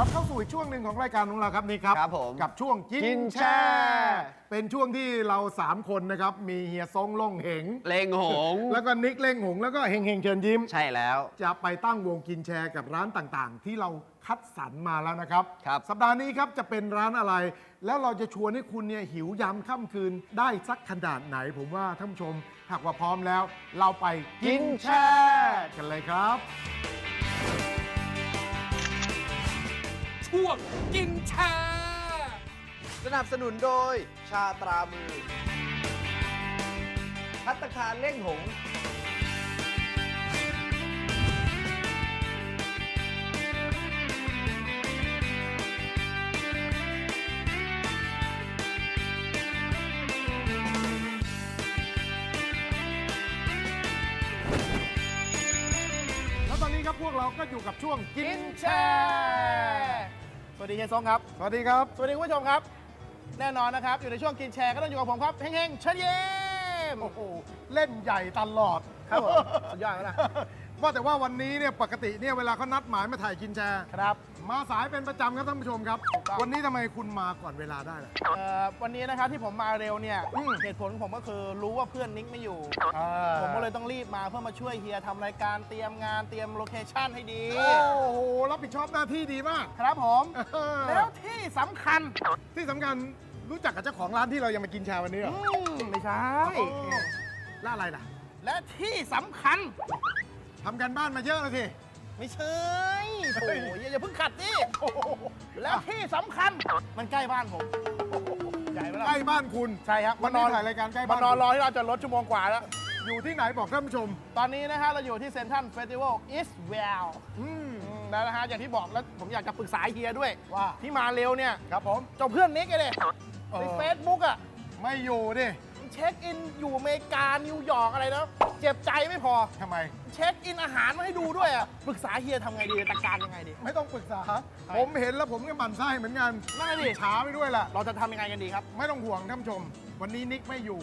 กลับเข้าสู่อีกช่วงหนึ่งของรายการของเราครับนี่ครับครับผมกับช่วงกิกินนแชแชร์ ร์เป็นช่วงที่เราสามคนนะครับมีเฮียซงล่งเหง เลงหงแล้วก็นิกเล่งหงแล้วก็เฮงเฮงเชิญยิ้ม ใช่แล้ว จะไปตั้งวงกินแชร์กับร้านต่างๆ ที่เราคัดสรรมาแล้วนะครับ ครับสัปดาห์นี้ครับจะเป็นร้านอะไร แล้วเราจะชวนให้คุณเนี่ยหิวยำค่ำคืนได้สักขนาดไหน ผมว่าท่านผู้ชมหากว่าพร้อมแล้ว เราไปกินแชร์ กันเลยครับ ช่วงกินแชร์สนับสนุนโดย ชาตรามือ พัตตาคารเล่งหง แล้วตอนนี้ครับพวกเราก็อยู่กับช่วงกินแชร์ สวัสดีเฮียซงครับ สวัสดีครับ สวัสดีคุณผู้ชมครับ แน่นอนนะครับ อยู่ในช่วงกินแชร์ก็ต้องอยู่กับผมครับเฮงๆเชิญเยี่ยมโอ้โหเล่นใหญ่ตลอดครับผมสุดยอดแล้วนะว่าแต่ว่าวันนี้เนี่ยปกติเนี่ยเวลาเขานัดหมายมาถ่ายกินแชร์ครับ มาสายเป็นประจำครับท่านผู้ชมครับถูกต้องวันนี้ทำไมคุณมาก่อนเวลาได้ล่ะ เอ่อวันนี้นะครับที่ผมมาเร็วเนี่ยอืม เหตุผลของผมก็คือรู้ว่าเพื่อนนิกไม่อยู่อ่าผมก็เลยต้องรีบมาเพื่อมาช่วยเฮียทำรายการเตรียมงานเตรียมโลเคชั่นให้ดี โอ้โห รับผิดชอบหน้าที่ดีมาก ครับผม เออ แล้วที่สำคัญที่สำคัญรู้จักกับเจ้าของร้านที่เรายังมากินแชร์วันนี้เหรออืมไม่ใช่โอ้แล้วอะไรล่ะและที่สำคัญทำกันบ้านมาเยอะแล้วสิ ไม่ใช่โอ้ยอย่าเพิ่งขัดดิแล้วที่สำคัญมันใกล้บ้านผมใหญ่ไหมล่ะใกล้บ้านคุณใช่ครับวันนี้ถ่ายรายการใกล้บ้านมานอนรอที่เราจะรถชั่วโมงกว่าแล้ว อยู่ที่ไหนบอกท่านผู้ชม ตอนนี้นะฮะเราอยู่ที่เซนทรัลเฟสติวัลอีสต์เวลอืมแล้วนะฮะอย่างที่บอกแล้วผมอยากจะปรึกษาเฮียด้วย ว่าที่มาเร็วเนี่ยครับผม เจ้าเพื่อนนิกไงเลยเออในเฟซบุ๊กอะไม่อยู่ดิ เช็คอินอยู่อเมริกา นิวยอร์กอะไรนะเจ็บใจไม่พอ ทำไม เช็คอินอาหารมาให้ดูด้วยอะปรึกษาเฮียทำไงดีจัดการยังไงดี ไม่ต้องปรึกษา ผมเห็นแล้วผมก็หมั่นไส้เหมือนกันนั่นน่ะดิ ช้าไปด้วยล่ะ เราจะทำยังไงกันดีครับ ไม่ต้องห่วงท่านผู้ชม วันนี้นิกไม่อยู่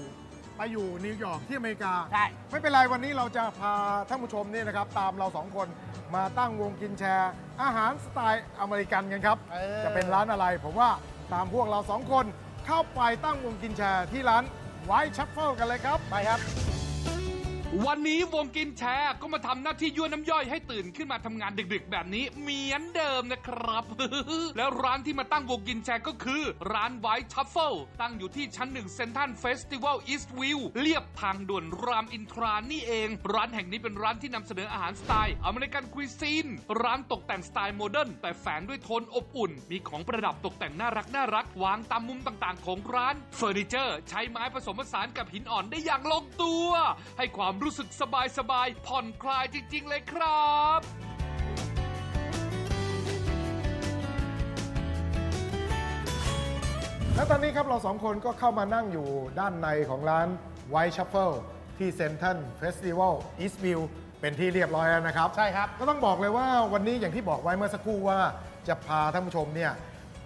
ไปอยู่นิวยอร์กที่อเมริกา ใช่ ไม่เป็นไรวันนี้เราจะพาท่านผู้ชมนี่นะครับ ตามเราสองคนมาตั้งวงกินแชร์ อาหารสไตล์อเมริกันกันครับ เออ จะเป็นร้านอะไร ผมว่าตามพวกเราสองคนเข้าไปตั้งวงกินแชร์ที่ร้าน ไว้ชัฟเฟิลกันเลยครับ ไปครับ วันนี้วงกินแชร์ก็มาทำหน้าที่ยั่วน้ำย่อยให้ตื่นขึ้นมาทำงานดึกๆ แบบนี้เหมือนเดิมนะครับ แล้วร้านที่มาตั้งวงกินแชร์ก็คือ ร้านไวท์ทัฟเฟิลตั้งอยู่ที่ชั้นหนึ่งเซนทันเฟสติวัลอีสต์วิวเรียบทางด่วนรามอินทรานี่เอง ร้านแห่งนี้เป็นร้านที่นำเสนออาหารสไตล์อเมริกันคุยซีนร้านตกแต่งสไตล์โมเดิร์นแต่แฝงด้วยโทนอบอุ่น มีของประดับตกแต่งน่ารักน่ารักวางตามมุมต่างๆ ของร้านเฟอร์นิเจอร์ ใช้ไม้ผสมผสานกับหินอ่อนได้อย่างลงตัว ให้ความรู้สึกสบายๆผ่อนคลายจริง ๆ เลยครับและตอนนี้ครับเราสองคนก็เข้ามานั่งอยู่ด้านในของร้าน White Shuffle ที่เซนทันเฟสติวัลอีสต์วิวเป็นที่เรียบร้อยแล้วนะครับ ใช่ครับ ก็ต้องบอกเลยว่าวันนี้อย่างที่บอกไว้เมื่อสักครู่ว่าจะพาท่านผู้ชมเนี่ย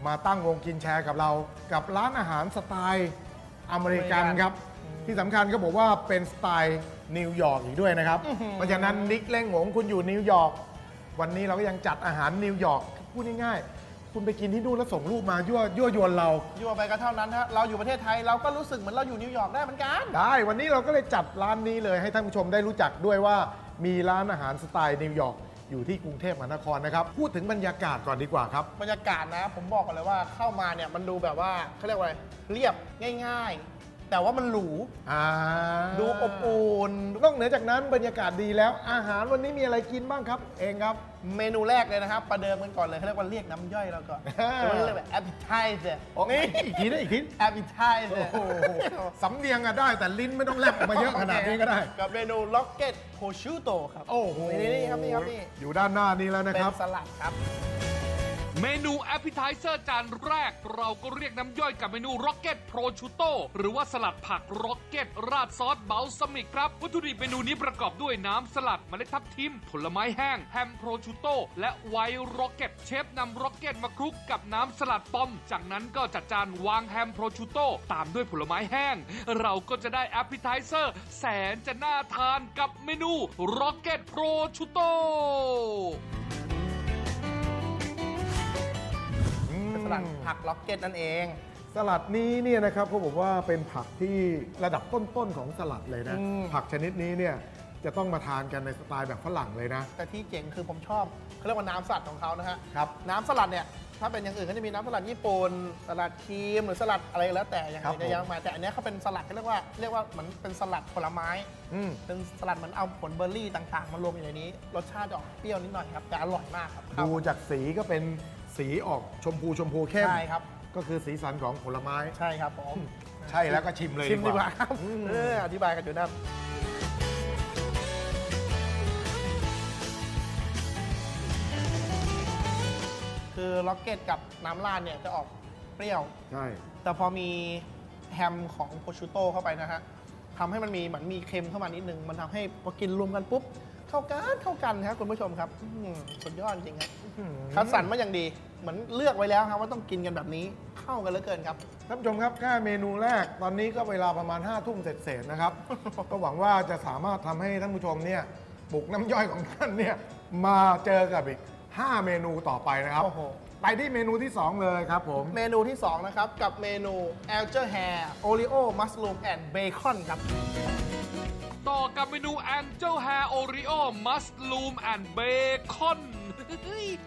มาตั้งวงกินแชร์กับเรา กับร้านอาหารสไตล์อเมริกันครับ ที่สำคัญก็บอกว่าเป็นสไตล์ นิวยอร์กอีกด้วยนะครับ เพราะฉะนั้นนิกเล่งหงคุณอยู่นิวยอร์กวันนี้เราก็ยังจัดอาหารนิวยอร์กพูดง่ายๆ คุณไปกินที่นู่นแล้วส่งรูปมายั่วยั่วยวนเรายั่วไปก็เท่านั้นฮะเราอยู่ประเทศไทยเราก็รู้สึกเหมือนเราอยู่นิวยอร์กได้เหมือนกัน ได้วันนี้เราก็เลยจัดร้านนี้เลยให้ท่านผู้ชมได้รู้จักด้วยว่ามีร้านอาหารสไตล์นิวยอร์กอยู่ที่กรุงเทพมหานครนะครับ พูดถึงบรรยากาศก่อนดีกว่าครับ บรรยากาศนะ ผมบอกก่อนเลยว่าเข้ามาเนี่ยมันดูแบบว่าเขาเรียกว่าอะไรเรียบง่าย ๆ แต่ว่ามันหรูอ่าดูอบอุ่นนอกเหนือจากนั้นบรรยากาศดีแล้ว อาหารวันนี้มีอะไรกินบ้างครับ เองครับ เมนูแรกเลยนะครับ ประเดิมกันก่อนเลยเขาเรียกว่าเรียกน้ำย่อยเราก่อนอ่าเขาเรียกแบบ appetizer นี่อีกทีนะอีกที appetizer โอ้โหสำเนียงอะได้แต่ลิ้นไม่ต้องแลบออกมาเยอะขนาดนี้ก็ได้ กับเมนู rocket prosciutto ครับโอ้โหนี่นี่ครับนี่ครับนี่อยู่ด้านหน้านี้แล้วนะเป็คนรับสลัดครับ เมนูแอป e t i z e r จานแรก เราก็เรียกน้ำย่อยกับเมนู Rocket Prosciutto หรือว่าสลัดผัก Rocket ราดซอสเบลซามิกครับวัตถุดิบเมนูนี้ประกอบด้วยน้ำสลัดมเมล็ดทับทิม ผลไม้แห้ง แฮมโปรชูโตและไวท์ร็อกเก็ตเชฟนำร็อกเก็ตมาคลุกกับน้ำสลัดปอม จากนั้นก็จัดจานวางแฮมโปรชูโตตามด้วยผลไม้แห้ง เราก็จะได้แอป e t i z e r แสนจะน่าทานกับเมนู Rocket Prosciutto ลัดผักล็อกเก็ตนั่นเอง สลัดนี้เนี่ยนะครับเขาบอกว่าเป็นผักที่ระดับต้นๆของสลัดเลยนะ อืม ผักชนิดนี้เนี่ยจะต้องมาทานกันในสไตล์แบบฝรั่งเลยนะ แต่ที่เจ๋งคือผมชอบเขาเรียกว่าน้ำสลัดของเขานะฮะ ครับ น้ำสลัดเนี่ย ถ้าเป็นอย่างอื่นก็จะมีน้ำสลัดญี่ปุ่นสลัดครีมหรือสลัดอะไรก็แล้วแต่อย่างครับอื่นเยอะแยะมากมายแต่อันเนี้ยเขาเป็นสลัดเขาเรียกว่าเรียกว่าเหมือนเป็นสลัดผลไม้ อืม เป็นสลัดเหมือนเอาผลเบอร์รี่ต่างๆ มารวมอยู่ในนี้ รสชาติจะออกเปรี้ยวนิดหน่อยครับแต่อร่อยมากครับ ดูจากสีก็เป็น สีออกชมพูชมพูเข้มใช่ครับ ก็คือสีสันของผลไม้ ใช่ครับผมใช่แล้วก็ชิมเลยชิมดีกว่าครับอืมเอออธิบายกันอยู่นั่นคือล็อกเก็ตกับน้ำราดเนี่ยจะออกเปรี้ยว ใช่ แต่พอมีแฮมของโปรชูโตเข้าไปนะฮะทำให้มันมีเหมือนมีเค็มเข้ามานิดนึง มันทำให้พอกินรวมกันปุ๊บ เข้ากันเข้ากันครับคุณผู้ชมครับอื้อหือสุดยอดจริงครับคัดสรรมาอย่างดี เหมือนเลือกไว้แล้วครับว่าต้องกินกันแบบนี้เข้ากันเหลือเกินครับ ท่านผู้ชมครับแค่เมนูแรกตอนนี้ก็เวลาประมาณ5้าทุ่มเศษๆนะครับ ก็หวังว่าจะสามารถทำให้ท่านผู้ชมเนี่ยปลุกน้ำย่อยของท่านเนี่ยมาเจอกับอีก 5 เมนูต่อไปนะครับ โอ้โห ไปที่เมนูที่ 2 เลยครับผม เมนูที่ 2 นะครับ กับเมนู a l g e r Hair Oreo Mushroom and Bacon ครับ ต่อกับเมนู Angel Hair Oreo Mushroom and Bacon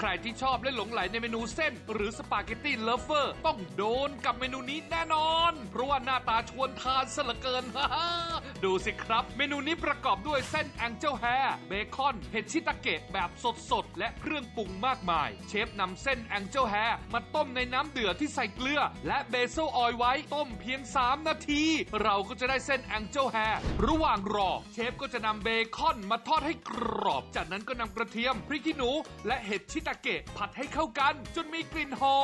ใครที่ชอบและหลงไหลในเมนูเส้น หรือสปาเกตตี้เลฟเวอร์ ต้องโดนกับเมนูนี้แน่นอน เพราะว่าหน้าตาชวนทานสละเกิน ดูสิครับ เมนูนี้ประกอบด้วยเส้น Angel Hair เบคอนเห็ดชิตาเกะแบบสดๆ และเครื่องปรุงมากมาย เชฟนำเส้น Angel Hair มาต้มในน้ำเดือดที่ใส่เกลือ และเบซิลออยไว้ต้มเพียง 3 นาที เราก็จะได้เส้น Angel Hair ระหว่างรอ เชฟก็จะนำเบคอนมาทอดให้กรอบ จากนั้นก็นำกระเทียมพริกขี้หนูและเห็ดชิตาเกะผัดให้เข้ากัน จนมีกลิ่นหอ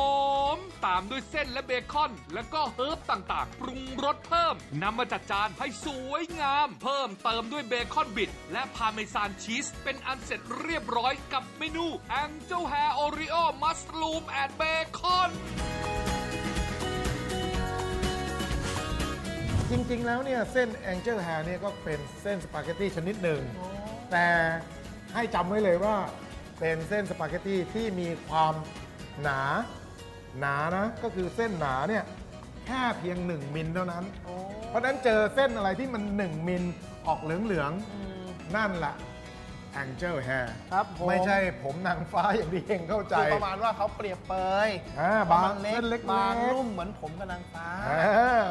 ม ตามด้วยเส้นและเบคอน แล้วก็เฮิร์บต่างๆ ปรุงรสเพิ่มนำมาจัดจานให้สวยงาม เพิ่มเติมด้วยเบคอนบิด และพาเมซานชีส เป็นอันเสร็จเรียบร้อยกับเมนู Angel Hair Oreo Mushroom and Bacon จริง ๆ แล้วเนี่ยเส้น Angel Hair เนี่ยก็เป็นเส้นสปาเกตตี้ชนิดหนึ่ง แต่ให้จำไว้เลยว่า เป็นเส้นสปาเกตตี้ที่มีความหนา หนานะ ก็คือเส้นหนาเนี่ยแค่เพียง 1 มิลเท่านั้น เพราะฉะนั้นเจอเส้นอะไรที่มัน 1 มิลออกเหลืองๆนั่นแหละ Angel Hair ครับผม ไม่ใช่ผมนางฟ้าอย่างที่เองเข้าใจ คือประมาณว่าเขาเปรียบเปยอ่าว่าบางมันเล็กเส้นเล็กๆบางนุ่มเหมือนผมกับนางฟ้า อ่า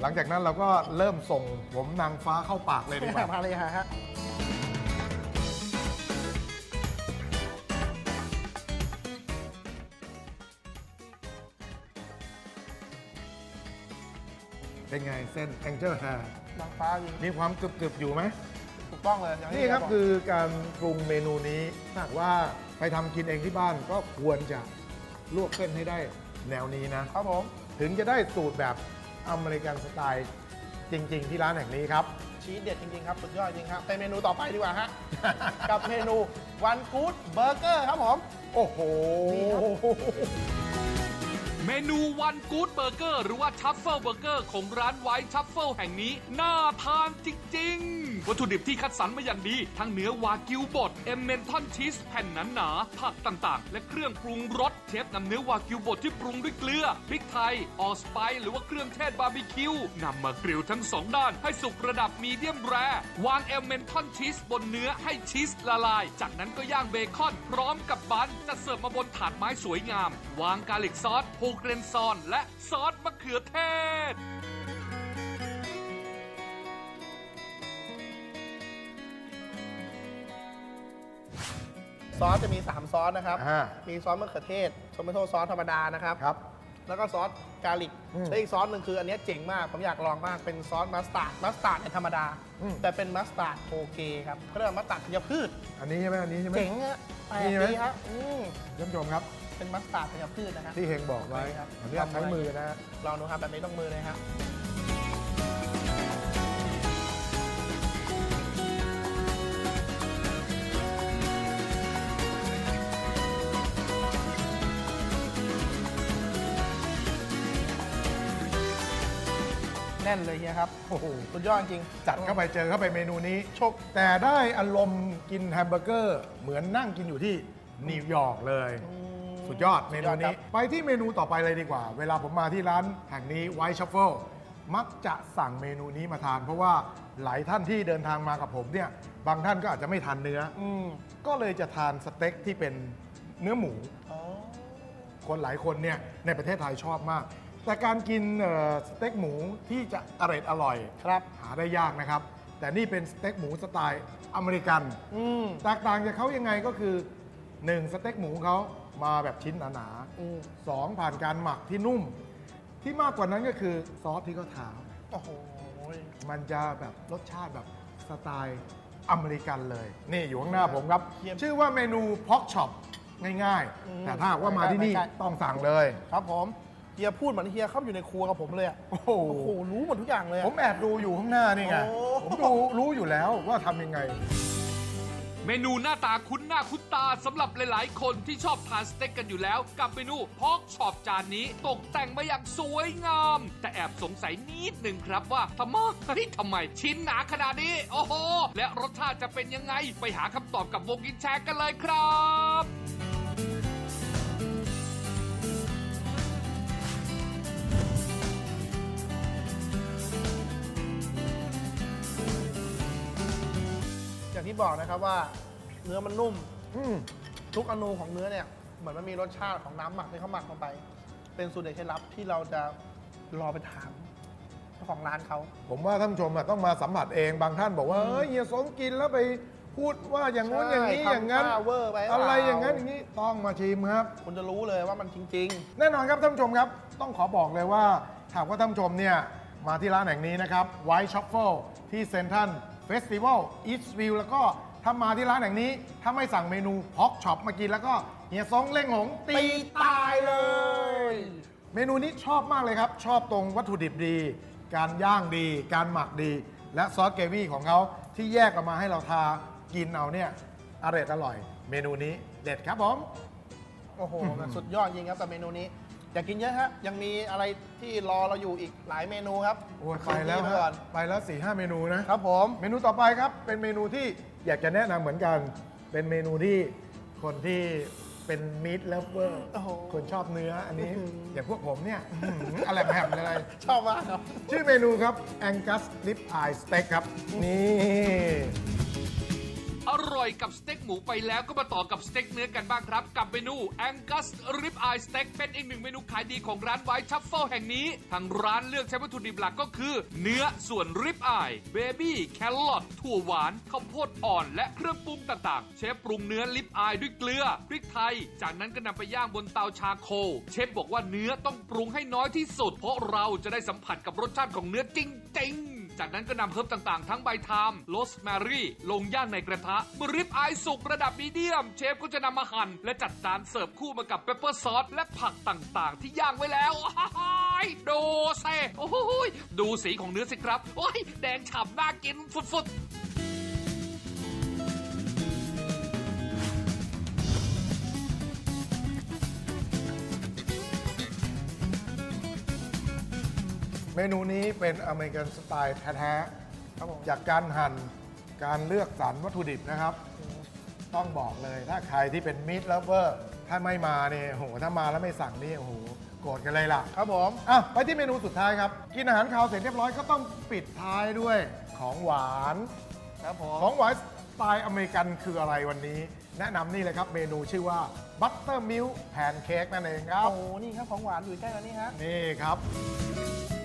หลังจากนั้นเราก็เริ่มส่งผมนางฟ้าเข้าปากเลยดีกว่า มาเลยฮะ เป็นไงเส้น Angel Hair นางฟ้าจริงมีความกรึบๆอยู่ไหม ถูกต้องเลยอย่างที่นี่ครับเฮียคือการปรุงเมนูนี้ถ้าหากว่าไปทำกินเองที่บ้านก็ควรจะลวกเส้นให้ได้แนวนี้นะ ครับผมถึงจะได้สูตรแบบอเมริกันสไตล์จริง ๆ ที่ร้านแห่งนี้ครับ ชีสเด็ดจริงๆครับสุดยอดจริงครับไปเมนูต่อไปดีกว่าฮะ กับเมนูวันกูดเบอร์เกอร์ครับผม โอ้โห นี่ครับ เมนูวันกู๊ดเบอร์เกอร์หรือว่าชัฟเฟิลเบอร์เกอร์ของร้านไวท์ชัฟเฟิลแห่งนี้ น่าทานจริง ๆ วัตถุดิบที่คัดสรรมาอย่างดี ทั้งเนื้อวากิวบดเอมเมนทอนชีสแผ่นหนาๆผักต่างๆ และเครื่องปรุงรสเชฟนำเนื้อวากิวบดที่ปรุงด้วยเกลือพริกไทยออสไปหรือว่าเครื่องเทศบาร์บีคิวนำมากริลทั้งสองด้าน ให้สุกระดับมีเดียมแรร์วางเอมเมนทอนชีสบนเนื้อให้ชีสละลาย จากนั้นก็ย่างเบคอน พร้อมกับบันจะเสิร์ฟมาบนถาดไม้สวยงาม วางกาลิกซอสโฮเกรนซอน และซอสมะเขือเทศ ซอสจะมี 3 ซอสนะครับ อ่า มีซอสมะเขือเทศโทมาโตซอสธรรมดานะครับ ครับ แล้วก็ซอสกาลิกอืมและอีกซอสหนึ่งคืออันเนี้ยเจ๋งมาก ผมอยากลองมาก เป็นซอสมัสตาร์ด มัสตาร์ดเนี่ยธรรมดา อืม แต่เป็นมัสตาร์ดโอเคครับเขาเรียกว่ามัสตาร์ดธัญพืช อันนี้ใช่ไหมอันนี้ใช่ไหม เจ๋งอะแปลกนี่ไหม ดีครับอืม ท่านผู้ชมครับ เป็นมัสตาร์ดธัญพืชนะฮะที่เฮงบอกไว้ครับอันนี้ใช้มือนะฮะลองดูครับแบบนี้ต้องมือเลยครับแน่นเลยเฮียครับโอ้โหสุดยอดจริง จัดเข้าไปเจอเข้าไปเมนูนี้โชคแต่ได้อารมณ์กินแฮมเบอร์เกอร์ เหมือนนั่งกินอยู่ที่นิวยอร์กเลยอืม สุดยอดเมนูสุดยอดครันี้บไปที่เมนูต่อไปเลยดีกว่า เวลาผมมาที่ร้านแห่งนี้ไวท์ชัฟเฟิลมักจะสั่งเมนูนี้มาทาน เพราะว่าหลายท่านที่เดินทางมากับผมเนี่ยบางท่านก็อาจจะไม่ทานเนื้ออืมก็เลยจะทานสเต็กที่เป็นเนื้อหมูอ๋อคนหลายคนเนี่ยในประเทศไทยชอบมาก แต่การกินเอ่อสเต็กหมูที่จะอร่อยอร่อยครับ หาได้ยากนะครับ แต่นี่เป็นสเต็กหมูสไตล์อเมริกันอืมแตกต่างจากเขายังไงก็คือ1สเต็กหมูเขา มาแบบชิ้นหนาอืมๆสองผ่านการหมักที่นุ่ม ที่มากกว่านั้นก็คือซอสที่เขาทาโอ้โหมันจะแบบรสชาติแบบสไตล์อเมริกันเลย นี่อยู่ข้างหน้าผมครับเยี่ยมชื่อว่าเมนูพ็อกช็อปง่ายอืมๆ แต่ถ้าหากว่ามาที่นี่ไม่ใช่ต้องสั่งเลย ครับผมเฮียพูดเหมือนเฮียเข้าอยู่ในครัวกับผมเลยอะโอ้โห โอ้โหรู้หมดทุกอย่างเลยอะ ผมแอบดูอยู่ข้างหน้านี่ไง โอ้ ผมดูรู้อยู่แล้วว่าทำยังไง เมนูหน้าตาคุ้นหน้าคุ้นตาสำหรับหลายๆ คนที่ชอบทานสเต็กกันอยู่แล้ว กับเมนูพอกชอบจานนี้ตกแต่งมาอย่างสวยงาม แต่แอบสงสัยนิดหนึ่งครับว่าทำไมทำไม ชิ้นหนาขนาดนี้ โอ้โห และรสชาติจะเป็นยังไง ไปหาคำตอบกับวงกินแชร์กันเลยครับ อย่างที่บอกนะครับว่าเนื้อมันนุ่ม อืมทุกอนูของเนื้อเนี่ยเหมือนมันมีรสชาติของน้ำหมักที่เขาหมักลงไป เป็นสูตรเด็ดเคล็ดลับที่เราจะรอไปถามเจ้าของร้านเขา ผมว่าท่านผู้ชมอะต้องมาสัมผัสเองบางท่านบอกว่าเอ้ยเฮียสงกินแล้วไปพูดว่าอย่างงู้นอย่างนี้ใช่อย่างนั้นทำท่าเวอร์ไปหอะไรเปล่อย่างนั้นอย่างนี้ต้องมาชิมครับ คุณจะรู้เลยว่ามันจริง แน่นอนครับท่านผู้ชมครับ ต้องขอบอกเลยว่าหากว่าท่านผู้ชมเนี่ยมาที่ร้านแห่งนี้นะครับไวท์ช็อปเฟิลที่เซนทัน เฟสติวัลอีสวิวแล้วก็ถ้ามาที่ร้านแห่งนี้ ถ้าไม่สั่งเมนูพอกช็อปมากินแล้วก็เฮียซงเล่งหงตีตายเลย เมนูนี้ชอบมากเลยครับ ชอบตรงวัตถุดิบดี การย่างดี การหมักดี และซอสเกวี่ของเขาที่แยกออกมาให้เราทากินเอาเนี่ยอร่อยอร่อย เมนูนี้เด็ดครับผม โอ้โหสุดยอดจริงครับกับเมนูนี้ อยากกินเยอะฮะ ยังมีอะไรที่รอเราอยู่อีกหลายเมนูครับโอ้ยไปแล้วไปฮะก่อนไปแล้ว4ี่ห้าเมนูนะ ครับผม เมนูต่อไปครับ เป็นเมนูที่อยากจะแนะนำเหมือนกัน เป็นเมนูที่คนที่เป็นมิตรเลฟเวอร์โอ้โห คนชอบเนื้ออันนี้อื้อหืออย่างพวกผมเนี่ยอื้อหืออะไรแหมเลยชอบมากครับ ชื่อเมนูครับ Angus Rib Eye Steak ครับ นี่ อร่อยกับสเต็กหมูไปแล้วก็มาต่อกับสเต็กเนื้อกันบ้างครับ กับเมนู Angus Rib Eye Steak เป็นอีกหนึ่งเมนูขายดีของร้านไวท์ชัฟเฟิลแห่งนี้ ทางร้านเลือกใช้วัตถุดิบหลักก็คือ เนื้อส่วน Rib Eye เบบี้แครอทถั่วหวานข้าวโพดอ่อนและเครื่องปรุงต่างๆ เชฟปรุงเนื้อลิปอายด้วยเกลือพริกไทย จากนั้นก็นำไปย่างบนเตาชาโคลเชฟบอกว่าเนื้อต้องปรุงให้น้อยที่สุด เพราะเราจะได้สัมผัสกับรสชาติของเนื้อจริงๆ จากนั้นก็นำเพิ่มต่างๆ ทั้งใบทามโรสแมรี่ลงย่างในกระทะเมื่อริบอายสุกระดับมีเดียม เชฟก็จะนำมาหั่นและจัดจานเสิร์ฟคู่มากับเปปเปอร์ซอสและผักต่างๆ ที่ย่างไว้แล้วอ้ายดูเซโอ้โหยดูสีของเนื้อสิครับโอ้ยแดงฉ่ำน่ากินฟุดๆ เมนูนี้เป็นอเมริกันสไตล์แท้ครับผมๆจากการหั่นการเลือกสรรวัตถุดิบนะครับ ต้องบอกเลยถ้าใครที่เป็นมิตรเลฟเวอร์ถ้าไม่มาเนี่ยโอ้โหถ้ามาแล้วไม่สั่งนี่โอ้โหโกรธกันเลยล่ะ ครับผมอะไปที่เมนูสุดท้ายครับ กินอาหารคาวเสร็จเรียบร้อยก็ต้องปิดท้ายด้วยของหวาน ครับผมของหวานสไตล์อเมริกันคืออะไรวันนี้ แนะนำนี่เลยครับเมนูชื่อว่าบัตเตอร์มิลแพนเค้กนั่นเองครับ โอ้โหนี่ครับของหวานอยู่ใกล้แล้วนี่ฮะนี่ครับ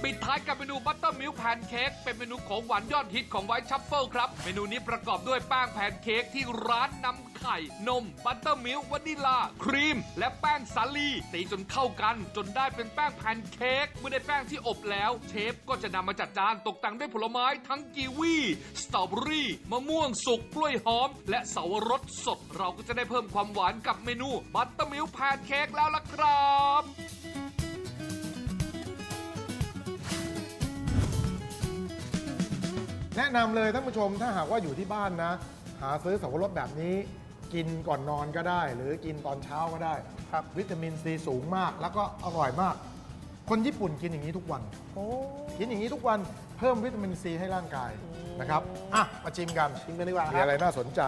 ปิดท้ายกับเมนูบัตเตอร์มิลค์แพนเค้กเป็นเมนูของหวานยอดฮิตของไวท์ชัฟเฟิลครับ เมนูนี้ประกอบด้วยแป้งแพนเค้กที่ร้านนำไข่ นม บัตเตอร์มิลค์วานิลา ครีม และแป้งสาลีตีจนเข้ากัน จนได้เป็นแป้งแพนเค้กเมื่อได้แป้งที่อบแล้ว เชฟก็จะนำมาจัดจานตกแต่งด้วยผลไม้ทั้งกีวีสตรอเบอรี่มะม่วงสุกกล้วยหอม และเสาวรสสด เราก็จะได้เพิ่มความหวานกับเมนูบัตเตอร์มิลค์แพนเค้กแล้วล่ะครับ แนะนำเลยท่านผู้ชมถ้าหากว่าอยู่ที่บ้านนะ หาซื้อสับปะรดแบบนี้ กินก่อนนอนก็ได้ หรือกินตอนเช้าก็ได้ครับวิตามินซีสูงมาก แล้วก็อร่อยมาก คนญี่ปุ่นกินอย่างนี้ทุกวันกินอย่างนี้ทุกวันเพิ่มวิตามินซีให้ร่างกายนะครับอะมาชิมกันชิมกันดีกว่ารมีอะไรน่าสนใจ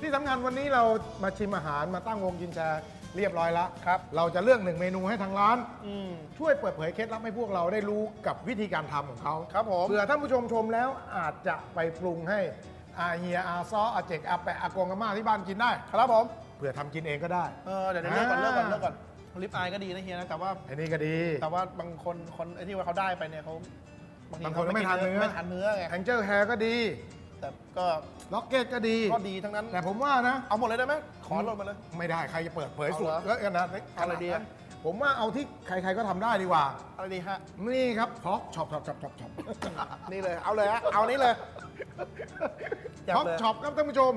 ที่สำคัญวันนี้เรามาชิมอาหารมาตั้งวงกินแชร์ เรียบร้อยแล้วครับ เราจะเลือกหนึ่งเมนูให้ทางร้าน อืม ช่วยเปิดเผยเคล็ดลับให้พวกเราได้รู้กับวิธีการทำของเขาครับผม เผื่อท่านผู้ชมชมแล้วอาจจะไปปรุงให้อาเฮียอาซออาเจกอาแปะอากงอาม่าที่บ้านกินได้ครับผม เผื่อทำกินเองก็ได้ เออเดี๋ยวเดี๋ยวเลือกก่อนอ่า เลือกก่อนเลือกก่อนลิปอายก็ดีนะเฮียนะแต่ว่า อันนี้ก็ดี แต่ว่าบางคนคนไอ้ที่ว่าเขาได้ไปเนี่ยเขาบางทีบางคนเขาไม่ทานเนื้อ ไม่ทานเนื้อไง แองเจิลแฮร์ก็ดี แต่ก็ล็อกเก็ตก็ดี ก็ดีทั้งนั้น แต่ผมว่านะ เอาหมดเลยได้ไหมขอลดมาเลย ไม่ได้ใครจะเปิดเผยเอาสูตเหรรอแล้วกันนะเอาอะไรดีอะ ผมว่าเอาที่ใครๆก็ทำได้ดีกว่า อะไรดีฮะ นี่ครับพอกช็อปช็อปช็อปช็อปช็อปนี่เลย เอาเลยฮะ เอานี้เลยจับพอกเลย ช็อปครับท่านผู้ชม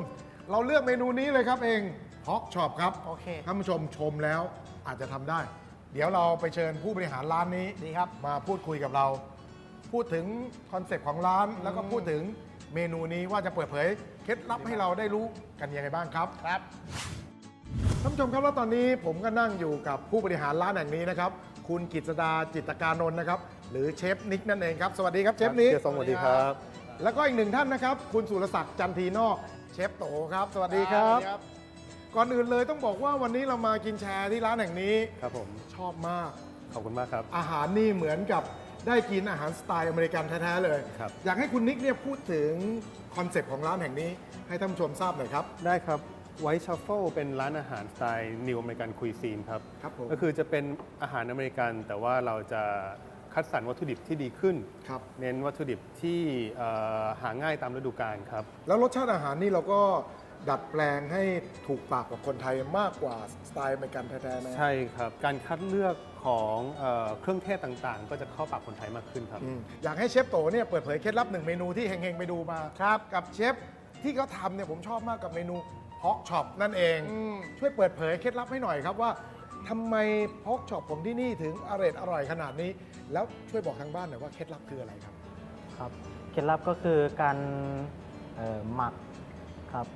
เราเลือกเมนูนี้เลยครับเองพอกช็อปครับโอเค ท่านผู้ชมชมแล้วอาจจะทำได้ เดี๋ยวเราไปเชิญผู้บริหารร้านนี้ดีครับ มาพูดคุยกับเรา พูดถึงคอนเซปต์ของร้าน แล้วก็พูดถึงเมนูนี้ว่าจะเปิดเผยเคล็ดลับให้เราได้รู้กันยังไงบ้างครับ ครับ ท่านผู้ชมครับแล้วตอนนี้ผมก็นั่งอยู่กับผู้บริหารร้านแห่งนี้นะครับ คุณกิตสดาจิตรการนนท์นะครับ หรือเชฟนิกนั่นเองครับ สวัสดีครับเชฟนิกเฮียทรงสวัสดีครับ แล้วก็อีกหนึ่งท่านนะครับ คุณสุรศักดิ์จันทีนอก เชฟโตครับ สวัสดีครับ ก่อนอื่นเลยต้องบอกว่าวันนี้เรามากินแชร์ที่ร้านแห่งนี้ ครับผม ชอบมาก ขอบคุณมากครับ อาหารนี่เหมือนกับ ได้กินอาหารสไตล์อเมริกันแท้ๆเลย ครับ อยากให้คุณนิกเนี่ยพูดถึงคอนเซปต์ของร้านแห่งนี้ ให้ท่านผู้ชมทราบหน่อยครับ ได้ครับไวท์ชัฟเฟิลเป็นร้านอาหารสไตล์นิวอเมริกันคุยซีนครับ ครับผม ก็คือจะเป็นอาหารอเมริกัน แต่ว่าเราจะคัดสรรวัตถุดิบที่ดีขึ้น ครับ เน้นวัตถุดิบที่เอ่อหาง่ายตามฤดูกาลครับ แล้วรสชาติอาหารนี่เราก็ ดัดแปลงให้ถูกปากกับคนไทยมากกว่าสไตล์อเมริกันแท้ๆนะใช่ครับ การคัดเลือกของเอ่อเครื่องเทศต่างๆ ก็จะเข้าปากคนไทยมากขึ้นครับ อืมอยากให้เชฟโตเนี่ยเปิดเผยเคล็ดลับหนึ่งเมนูที่เฮงๆไปดูมาครับ กับเชฟที่เขาทำเนี่ยผมชอบมากกับเมนูพอกช็อปนั่นเอง ช่วยเปิดเผยเคล็ดลับให้หน่อยครับว่าทำไมพอกช็อปของที่นี่ถึงอร่อยอร่อยขนาดนี้ แล้วช่วยบอกทางบ้านหน่อยว่าเคล็ดลับคืออะไรครับ ครับเคล็ดลับก็คือการเอ่อหมักครับ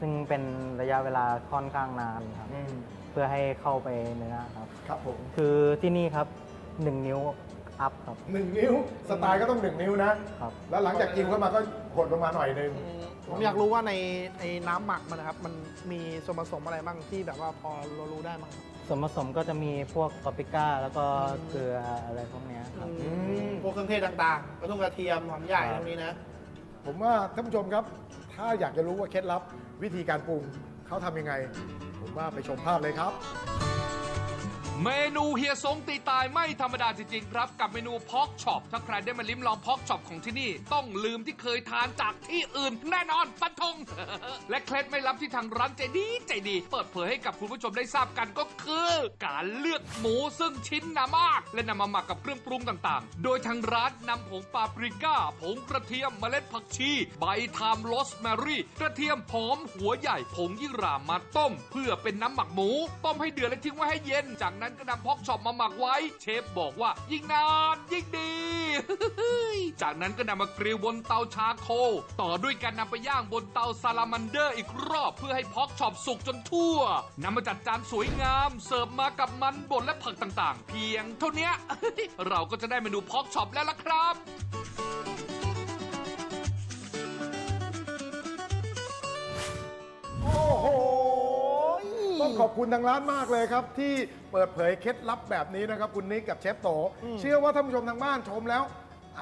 ซึ่งเป็นระยะเวลาค่อนข้างนานครับเพื่อให้เข้าไปเนื้อครับ ครับผมคือที่นี่ครับ 1 นิ้วอัพครับหนึ่งนิ้วสไตล์ก็ต้องหนึ่งนิ้วนะ ครับ แล้วหลังจากกินเข้ามาก็หดลงมาหน่อยหนึง ผมอยากรู้ว่าในไอ้น้ำหมักมันนะครับ มันมีส่วนผสมอะไรบ้างที่แบบว่าพอเรารู้ได้บ้างส่วนผสมก็จะมีพวกปาปริก้าแล้วก็เกลืออะไรพวกเนี้ยครับมพวกเครื่องเทศต่างๆกระทุ่งกระเทียมหอมใหญ่ครับ ตรงนี้นะ ผมว่าท่านผู้ชมครับ ถ้าอยากจะรู้ว่าเคล็ดลับ วิธีการปรุงเขาทำยังไง ผมว่าไปชมภาพเลยครับ เมนูเฮียซงตีตายไม่ธรรมดาจริงๆครับกับเมนูพอกช็อปถ้าใครได้มาลิ้มลองพอกช็อปของที่นี่ ต้องลืมที่เคยทานจากที่อื่น แน่นอนฟันธง และเคล็ดไม่ลับที่ทางร้านใจดีใจดี เปิดเผยให้กับคุณผู้ชมได้ทราบกันก็คือ การเลือกหมูซึ่งชิ้นหนามาก และนำมาหมักกับเครื่องปรุงต่างๆ โดยทางร้านนำผงปาปริก้าผงกระเทียมเมล็ดผักชีใบไทม์โรสแมรี่กระเทียมหอมหัวใหญ่ผงยี่หร่ามาต้ม เพื่อเป็นน้ำหมักหมู ต้มให้เดือดและทิ้งไว้ให้เย็นจากนั้นก็นำพอกช็อปมาหมักไว้ เชฟบอกว่ายิ่งนานยิ่งดี จากนั้นก็นำมากริลบนเตาชาโคลต่อด้วยการนำไปย่างบนเตาซาลามันเดอร์อีกรอบเพื่อให้พอกช็อปสุกจนทั่วนำมาจัดจานสวยงาม เสิร์ฟมากับมันบดและผักต่างๆ เพียงเท่านี้เราก็จะได้เมนูพอกช็อปแล้วล่ะครับ ขอบคุณทางร้านมากเลยครับ ที่เปิดเผยเคล็ดลับแบบนี้นะครับ คุณนิกกับเชฟโต เชื่อว่าท่านผู้ชมทางบ้านชมแล้ว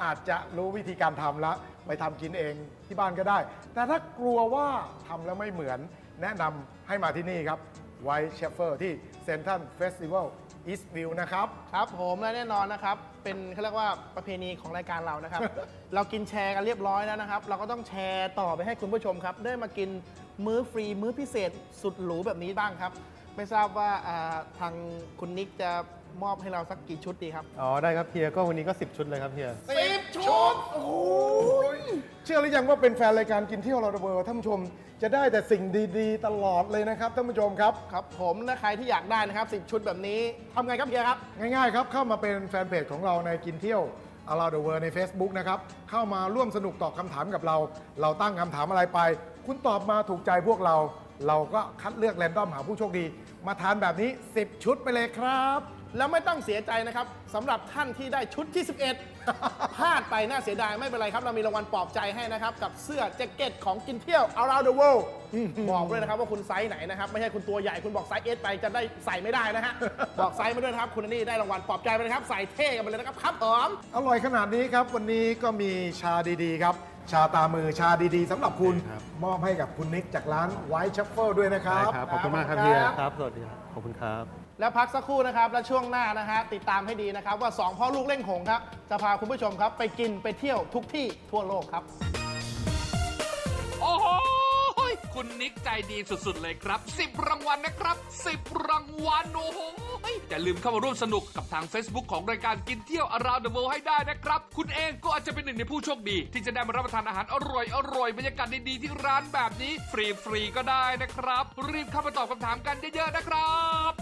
อาจจะรู้วิธีการทำแล้วไปทำกินเองที่บ้านก็ได้ แต่ถ้ากลัวว่าทำแล้วไม่เหมือน แนะนำให้มาที่นี่ครับไวท์เชฟเฟอร์ที่เซนทันเฟสติวัล อีสต์วิวนะครับ ครับผมและแน่นอนนะครับ เป็นเขาเรียกว่าประเพณีของรายการเรานะครับ เรากินแชร์กันเรียบร้อยแล้วนะครับ เราก็ต้องแชร์ต่อไปให้คุณผู้ชมครับ ได้มากินมื้อฟรีมื้อพิเศษสุดหรูแบบนี้บ้างครับ ไม่ทราบว่าอ่าทางคุณนิกจะ มอบให้เราสักกี่ชุดดีครับ อ๋อได้ครับเฮียก็วันนี้ก็ 10 ชุดเลยครับเฮีย สิบชุด โอ้โหเชื่อหรือยังว่าเป็นแฟนรายการกินเที่ยวเราเบอร์ท่านผู้ชม จะได้แต่สิ่งดีๆ ตลอดเลยนะครับท่านผู้ชมครับ ครับผมและใครที่อยากได้นะครับ 10 ชุดแบบนี้ทำไงครับเฮียครับ ง่ายๆครับเข้ามาเป็นแฟนเพจของเราในกินเที่ยว Around the World ใน Facebook นะครับ เข้ามาร่วมสนุกตอบคำถามกับเรา เราตั้งคำถามอะไรไป คุณตอบมาถูกใจพวกเรา เราก็คัดเลือกแรนดอมหาผู้โชคดี มาทานแบบนี้ 10 ชุดไปเลยครับ แล้วไม่ต้องเสียใจนะครับสำหรับท่านที่ได้ชุดที่ 11 พลาดไปน่าเสียดายไม่เป็นไรครับ เรามีรางวัลปลอบใจให้นะครับ กับเสื้อแจ็คเก็ตของกินเที่ยว around the world บอกด้วยนะครับว่าคุณไซส์ไหนนะครับ ไม่ใช่คุณตัวใหญ่คุณบอกไซส์เอสไปจะได้ใส่ไม่ได้นะฮะ บอกไซส์มาด้วยนะครับ คุณอันนี่ได้รางวัลปลอบใจไปเลยครับ ใส่เท่กันไปเลยนะครับครับผมอร่อยขนาดนี้ครับ วันนี้ก็มีชาดีๆครับ ชาตามือชาดีๆสำหรับคุณครับมอบให้กับคุณนิกจากร้านไวท์ชัฟเฟิลด้วยนะครัได้บครับ ขอบคุณมากครับครับเฮียครับ สวัสดีครับ ขอบคุณครับ แล้วพักสักครู่นะครับ แล้วช่วงหน้านะฮะติดตามให้ดีนะครับ ว่าสองพ่อลูกเล่งหงครับ จะพาคุณผู้ชมครับ ไปกินไปเที่ยวทุกที่ทั่วโลกครับ โอ้โหคุณนิกใจดีสุด ๆ เลยครับ 10 รางวัลนะครับ 10 รางวัล โอ้โหอย่าลืมเข้ามาร่วมสนุกกับทาง Facebook ของรายการกินเที่ยว Around the World ให้ได้นะครับ คุณเองก็อาจจะเป็นหนึ่งในผู้โชคดี ที่จะได้มารับประทานอาหารอร่อยอร่อยบรรยากาศดีๆที่ร้านแบบนี้ ฟรี ๆ ก็ได้นะครับ รีบเข้ามาตอบคำถามกันเยอะๆนะครับ